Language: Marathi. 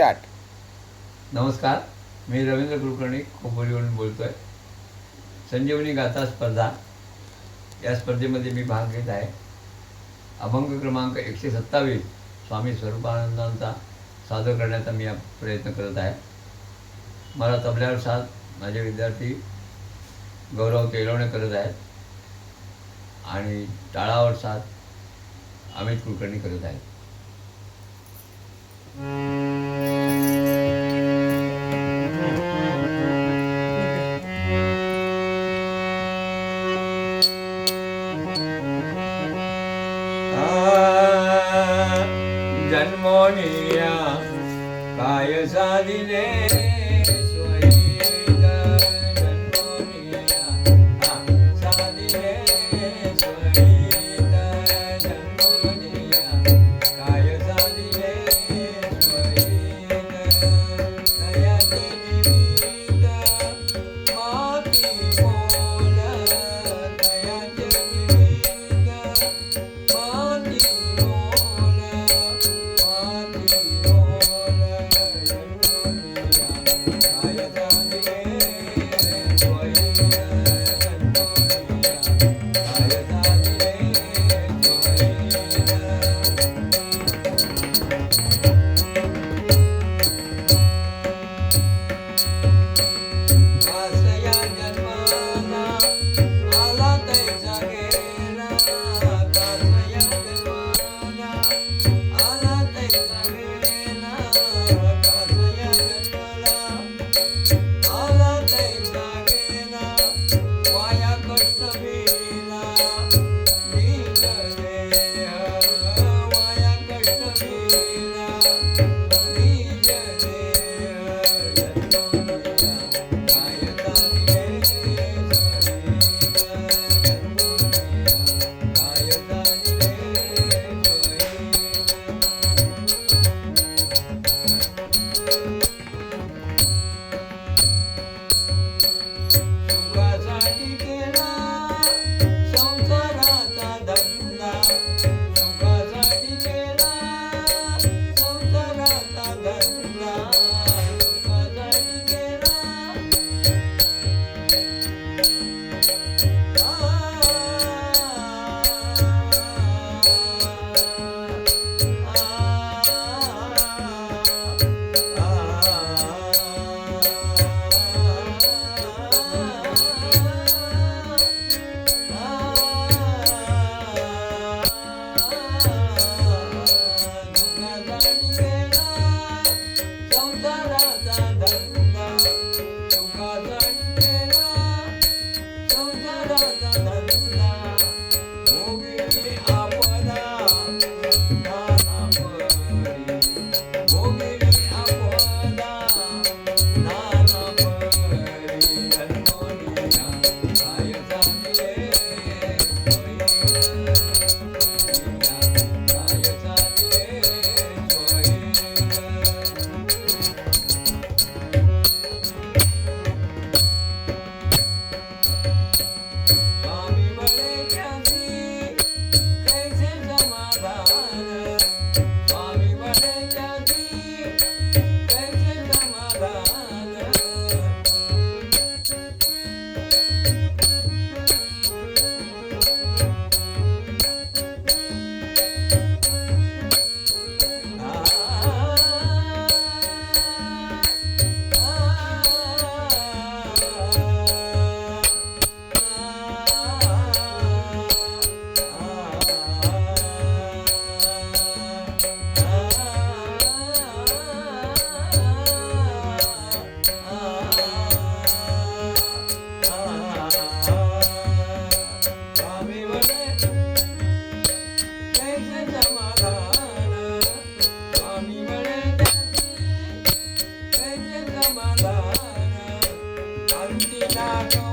स्टार्ट. नमस्कार मी रवींद्र कुलकर्णी खोपोलीवरून बोलतो आहे संजीवनी गाथा स्पर्धा. या स्पर्धेमध्ये मी भाग घेत आहे. अभंग क्रमांक एकशे सत्तावीस स्वामी स्वरूपानंदांचा सादर करण्याचा मी प्रयत्न करत आहे. मला तबल्यावर साथ माझे विद्यार्थी गौरव तेलवणे करत आहेत. आणि टाळावर साथ अमित कुलकर्णी करत आहेत. મોનિયા કાય સાધીને Thank you. ಕಾಲ Thank you.